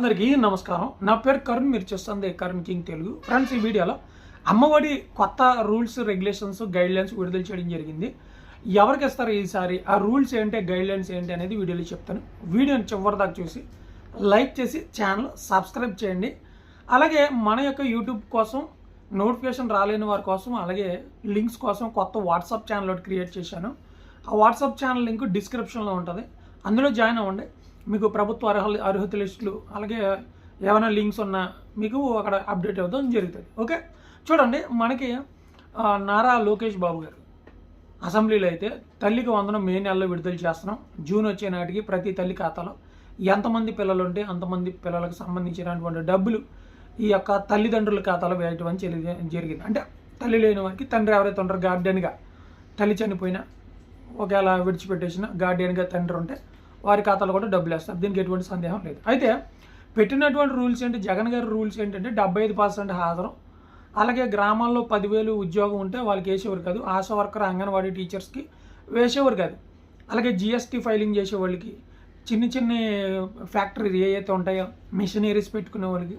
అందరికీ నమస్కారం. నా పేరు కరుణ్ మీరు చూస్తుంది కరుణ్ కింగ్ తెలుగు. ఫ్రెండ్స్ ఈ వీడియోలో అమ్మఒడి కొత్త రూల్స్ రెగ్యులేషన్స్ గైడ్ లైన్స్ విడుదల చేయడం జరిగింది. ఎవరికి ఇస్తారు ఈసారి? ఆ రూల్స్ ఏంటి గైడ్ లైన్స్ ఏంటి అనేది వీడియోలో చెప్తాను. వీడియోని చివరి దాకా చూసి లైక్ చేసి ఛానల్ సబ్స్క్రైబ్ చేయండి. అలాగే మన యొక్క యూట్యూబ్ కోసం నోటిఫికేషన్ రాలేని వారి కోసం అలాగే లింక్స్ కోసం కొత్త వాట్సాప్ ఛానల్ ఒకటి క్రియేట్ చేశాను. ఆ వాట్సాప్ ఛానల్ లింక్ డిస్క్రిప్షన్లో ఉంటుంది. అందులో జాయిన్ అవ్వండి. మీకు ప్రభుత్వ అర్హ అర్హత లిస్టులు అలాగే ఏమైనా లింక్స్ ఉన్నా మీకు అక్కడ అప్డేట్ అవ్వడం జరుగుతుంది. ఓకే? చూడండి మనకి నారా లోకేష్ బాబు గారు. అసెంబ్లీలో అయితే తల్లికి వందనం మే నెలలో విడుదల చేస్తున్నాం. జూన్ వచ్చే నాటికి ప్రతి తల్లి ఖాతాలో ఎంతమంది పిల్లలు ఉంటే అంతమంది పిల్లలకు సంబంధించినటువంటి డబ్బులు ఈ యొక్క తల్లిదండ్రుల ఖాతాలో వేయటం అని జరిగి- జరిగింది. అంటే తల్లి లేని వారికి తండ్రి ఎవరైతే ఉంటారో గార్డెన్గా తల్లి చనిపోయినా ఒకవేళ విడిచిపెట్టేసిన గార్డెన్గా తండ్రి ఉంటే వారి ఖాతాలో కూడా డబ్బులు వేస్తారు. దీనికి ఎటువంటి సందేహం లేదు. అయితే పెట్టినటువంటి రూల్స్ ఏంటి? జగన్ గారి రూల్స్ ఏంటంటే డెబ్బై ఐదు పర్సెంట్ హాజరు. అలాగే గ్రామాల్లో పదివేలు ఉద్యోగం ఉంటే వాళ్ళకి వేసేవారు కాదు. ఆశా వర్కర్ అంగన్వాడీ టీచర్స్కి వేసేవారు కాదు. అలాగే జిఎస్టీ ఫైలింగ్ చేసే వాళ్ళకి చిన్న చిన్న ఫ్యాక్టరీ ఏ అయితే ఉంటాయో మిషనరీస్ పెట్టుకునే వాళ్ళకి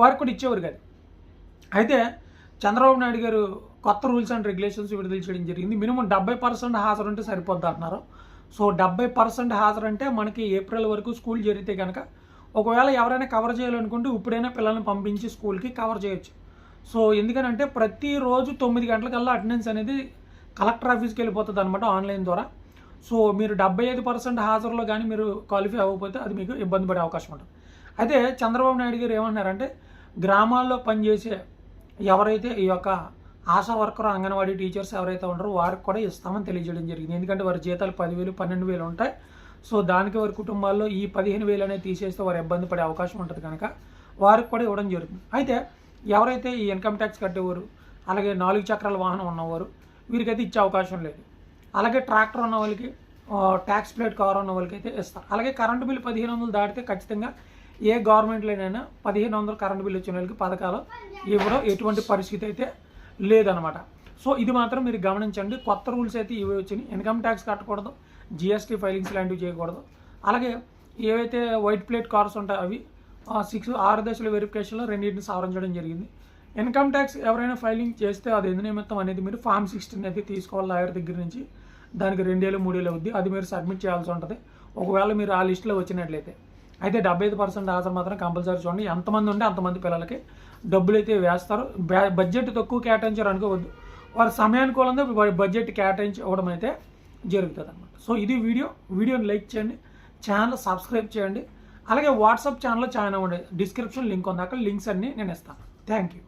వారికి కూడా ఇచ్చేవారు కాదు. అయితే చంద్రబాబు నాయుడు గారు కొత్త రూల్స్ అండ్ రెగ్యులేషన్స్ విడుదల చేయడం జరిగింది. మినిమం డెబ్బై పర్సెంట్ హాజరు ఉంటే సరిపోద్ది అంటున్నారు. సో డెబ్బై పర్సెంట్ హాజరు అంటే మనకి ఏప్రిల్ వరకు స్కూల్ జరిగితే కనుక ఒకవేళ ఎవరైనా కవర్ చేయాలనుకుంటే ఇప్పుడైనా పిల్లల్ని పంపించి స్కూల్కి కవర్ చేయొచ్చు. సో ఎందుకనంటే ప్రతిరోజు తొమ్మిది గంటలకల్లా అటెండెన్స్ అనేది కలెక్టర్ ఆఫీస్కి వెళ్ళిపోతుంది అనమాట ఆన్లైన్ ద్వారా. సో మీరు డెబ్బై ఐదు పర్సెంట్ హాజరులో కానీ మీరు క్వాలిఫై అవ్వకపోతే అది మీకు ఇబ్బంది పడే అవకాశం ఉంటుంది. అయితే చంద్రబాబు నాయుడు గారు ఏమన్నారంటే గ్రామాల్లో పనిచేసే ఎవరైతే ఈ యొక్క ఆశా వర్కర్ అంగన్వాడీ టీచర్స్ ఎవరైతే ఉంటారో వారికి కూడా ఇస్తామని తెలియజేయడం జరిగింది. ఎందుకంటే వారి జీతాలు పదివేలు పన్నెండు వేలు ఉంటాయి. సో దానికి వారి కుటుంబాల్లో ఈ పదిహేను వేలు అనేది తీసేస్తే వారు ఇబ్బంది పడే అవకాశం ఉంటుంది కనుక వారికి కూడా ఇవ్వడం జరుగుతుంది. అయితే ఎవరైతే ఈ ఇన్కమ్ ట్యాక్స్ కట్టేవారు అలాగే నాలుగు చక్రాల వాహనం ఉన్నవారు వీరికైతే ఇచ్చే అవకాశం లేదు. అలాగే ట్రాక్టర్ ఉన్న వాళ్ళకి ట్యాక్స్ ప్లేట్ కవర్ ఉన్న వాళ్ళకి అయితే ఇస్తారు. అలాగే కరెంటు బిల్లు పదిహేను వందలు దాటితే ఖచ్చితంగా ఏ గవర్నమెంట్లోనైనా పదిహేను వందలు కరెంటు బిల్లు వచ్చిన వాళ్ళకి పథకాలు ఇవ్వడం ఎటువంటి పరిస్థితి అయితే లేదనమాట. సో ఇది మాత్రం మీరు గమనించండి. కొత్త రూల్స్ అయితే ఇవి వచ్చినాయి. ఇన్కమ్ ట్యాక్స్ కట్టకూడదు. జిఎస్టీ ఫైలింగ్స్ లాంటివి చేయకూడదు. అలాగే ఏవైతే వైట్ ప్లేట్ కార్స్ ఉంటాయో అవి సిక్స్ ఆరు దశల వెరిఫికేషన్లో రెండింటిని సవరించడం జరిగింది. ఇన్కమ్ ట్యాక్స్ ఎవరైనా ఫైలింగ్ చేస్తే అది ఎందు నిమిత్తం అనేది మీరు ఫామ్ సిక్స్టీన్ అయితే తీసుకోవాలి లాయర్ దగ్గర నుంచి. దానికి రెండేళ్ళు మూడేళ్ళు అవుద్ది. అది మీరు సబ్మిట్ చేయాల్సి ఉంటుంది. ఒకవేళ మీరు ఆ లిస్టులో వచ్చినట్లయితే. అయితే డెబ్బై ఐదు పర్సెంట్ హాజరు మాత్రం కంపల్సరీ చూడండి. ఎంతమంది ఉంటే అంతమంది పిల్లలకి డబ్బులు అయితే వేస్తారు బడ్జెట్ తక్కువ కేటాయించారు అనుకోవద్దు వారి సమయానుకూలంగా వారి బడ్జెట్ కేటాయించి ఇవ్వడం అయితే జరుగుతుంది అనమాట సో ఇది వీడియో. వీడియోని లైక్ చేయండి. ఛానల్ సబ్స్క్రైబ్ చేయండి. అలాగే వాట్సాప్ ఛానల్లో ఛానల్ అవ్వండి. డిస్క్రిప్షన్ లింక్ ఉంది. అక్కడ లింక్స్ అన్నీ నేను ఇస్తాను. Thank you.